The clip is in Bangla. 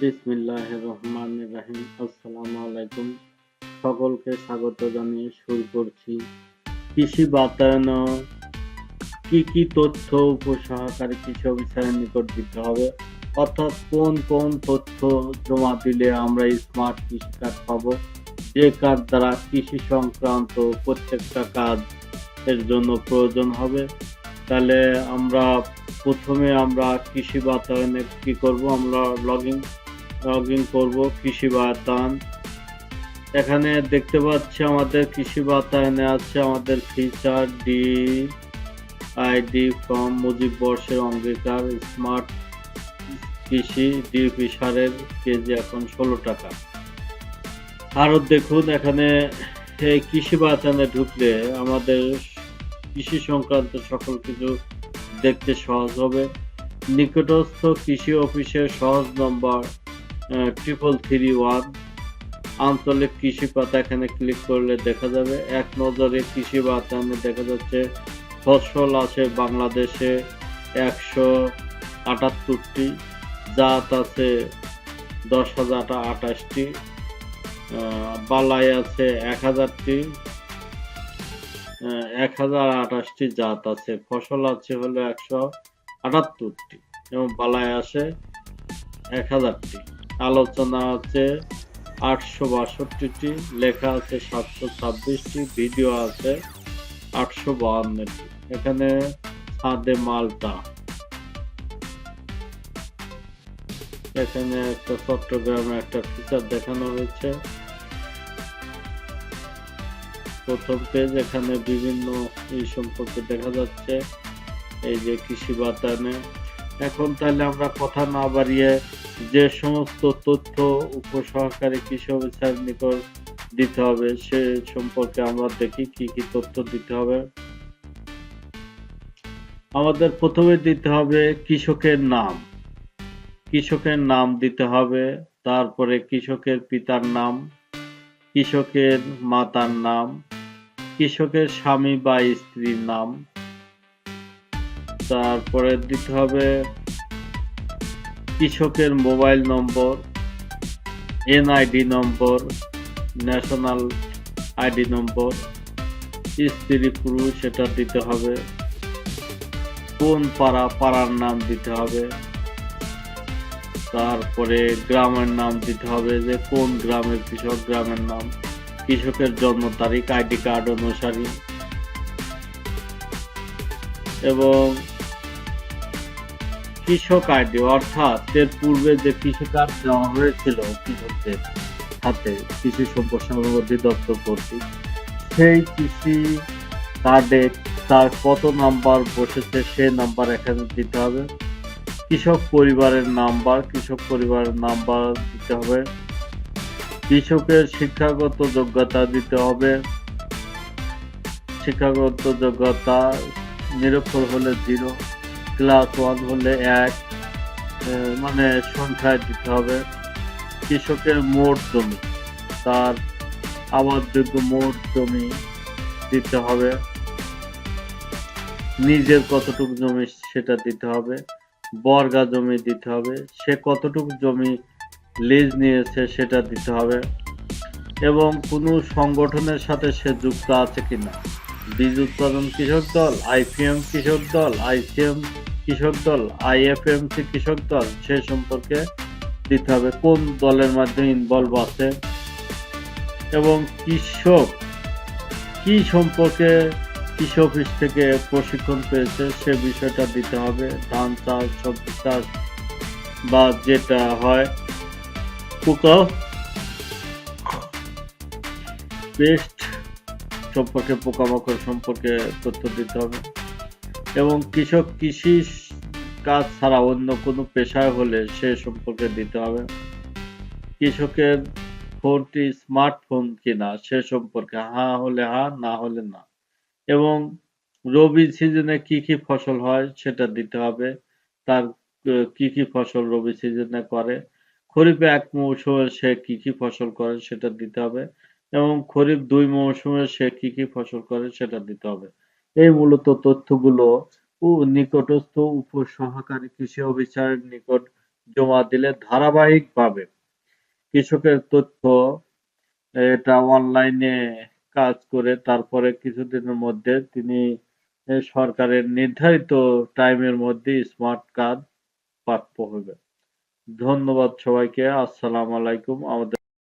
বিসমিল্লাহ রহমান রাহিম আসসালামু আলাইকুম সকলকে স্বাগত জানিয়ে শুরু করছি। কৃষি বাতায়ন, কি কি তথ্য উপসহকারী নিকট দিতে হবে? অর্থাৎ কোন কোন তথ্য জমা দিলে আমরা স্মার্ট কৃষি কার্ড পাবো? যে কার্ড দ্বারা কৃষি সংক্রান্ত প্রত্যেকটা কাজ এর জন্য প্রয়োজন হবে? তাহলে আমরা প্রথমে আমরা কৃষি বাতায়নে কি করব? আমরা লগইন লগ ইন করব, কৃষি বাতায়ন। এখানে দেখতে পাচ্ছি আমাদের কৃষি বাতায়নে আছে আমাদের feature, D ID form, Mujib বর্ষের অঙ্গীকার, স্মার্ট কৃষি, ডিপি সারের কেজি এখন ষোলো টাকা। আরও দেখুন, এখানে এই কৃষি বাতায়নে ঢুকলে আমাদের কৃষি সংক্রান্ত সকল কিছু দেখতে সহজ হবে। নিকটস্থ কৃষি অফিসের সহজ নম্বর ট্রিপল থ্রি ওয়ান আঞ্চলিক কৃষি পাতা এখানে ক্লিক করলে দেখা যাবে। এক নজরে কৃষি বাতায়নে দেখা যাচ্ছে, ফসল আছে বাংলাদেশে একশো আটাত্তরটি, জাত আছে দশ হাজার আঠাশটি বালাই আছে এক হাজারটি এক হাজার আঠাশটি জাত আছে। ফসল আছে হলো একশো আটাত্তরটি এবং বালায় আসে এক হাজারটি। আলোচনা আছে আটশো বাষট্টিটি, লেখা আছে সাতশো ছাব্বিশটি, ভিডিও আছে আটশো বাহান্নটি। এখানে ছাদে মালটা। এখানে একটা চট্টগ্রামে একটা ফিচার দেখানো হয়েছে। প্রথম পেজ এখানে বিভিন্ন এই সম্পর্কে দেখা যাচ্ছে। এই যে কৃষি বাতায়নে। এখন তাহলে আমরা কথা না বাড়িয়ে যে সমস্ত তথ্য উপসহকারী কৃষি অফিসার নিকট দিতে হবে, সে সম্পর্কে আমরা দেখি কি কি তথ্য দিতে হবে। আমাদের প্রথমে দিতে হবে কৃষকের নাম। কৃষকের নাম দিতে হবে, তারপরে কৃষকের পিতার নাম, কৃষকের মাতার নাম, কৃষকের স্বামী বা স্ত্রীর নাম, তারপরে দিতে হবে কৃষকের mobile number, NID number, national ID number, স্ত্রী পুরুষ এটা দিতে হবে। কোন পাড়া, পাড়ার নাম দিতে হবে। তারপরে গ্রামের নাম দিতে হবে যে কোন গ্রামের কৃষক, গ্রামের নাম। কৃষকের জন্ম তারিখ, আইডি কার্ড অনুসারী। এবং কৃষক আইডি অর্থাৎ এর পূর্বে যে কৃষি কার্ড দেওয়া হয়েছিল কৃষকদের হাতে, কৃষি সম্প্রসারণ অধিদপ্তর কর্তৃক, সেই কৃষি কার্ডে তার কত নাম্বার বসেছে সে নাম্বার এখানে দিতে হবে। কৃষক পরিবারের নাম্বার, কৃষক পরিবারের নাম্বার দিতে হবে। কৃষকের শিক্ষাগত যোগ্যতা দিতে হবে। শিক্ষাগত যোগ্যতা নিরক্ষর হলে জিরো। ক্লাস ওয়ান হলে এক মানে সংখ্যায় দিতে হবে। কৃষকের মোট জমি, তার আবাদযোগ্য মোট জমি দিতে হবে। নিজের কতটুকু জমি সেটা দিতে হবে। বর্গা জমি দিতে হবে। সে কতটুকু জমি লিজ নিয়েছে সেটা দিতে হবে। এবং কোনো সংগঠনের সাথে সে যুক্ত আছে কিনা। বীজ উৎপাদন কৃষক দল আইপিএম কৃষক দল আইসিএম কৃষক দল আইএফএমসি কৃষক দল, সে সম্পর্কে দিতে হবে কোন দলের মাধ্যমে ইনভলভ আছে এবং কৃষক কি সম্পর্কে কৃষি অফিস থেকে প্রশিক্ষণ পেয়েছে সে বিষয়টা দিতে হবে, ধান চাষ, সবজি চাষ বা যেটা হয় পোকা, পেস্ট সম্পর্কে, পোকামাকড় সম্পর্কে তথ্য দিতে হবে। এবং কৃষক কৃষি কাজ ছাড়া অন্য কোনো পেশায় হলে সে সম্পর্কে দিতে হবে। কৃষকের ফোনটি স্মার্টফোন কিনা সে সম্পর্কে হ্যাঁ হলে হ্যাঁ না হলে না। এবং রবি সিজনে কি কি ফসল হয় সেটা দিতে হবে। তার কি কি ফসল রবি সিজনে করে, খরিফে এক মৌসুমে সে কি কি ফসল করে সেটা দিতে হবে। এবং খরিফ দুই মৌসুমে সে কি কি ফসল করে সেটা দিতে হবে। এই মূলত তথ্যগুলো নিকটস্থ উপসহকারী কৃষি অফিসারের নিকট জমা দিলে ধারাবাহিকভাবে কৃষকের তথ্য এটা অনলাইনে কাজ করে তারপরে কিছুদিনের মধ্যে তিনি সরকারের নির্ধারিত টাইমের মধ্যে স্মার্ট কার্ড প্রাপ্য হবে ধন্যবাদ সবাইকে। আসসালামু আলাইকুম। আমাদের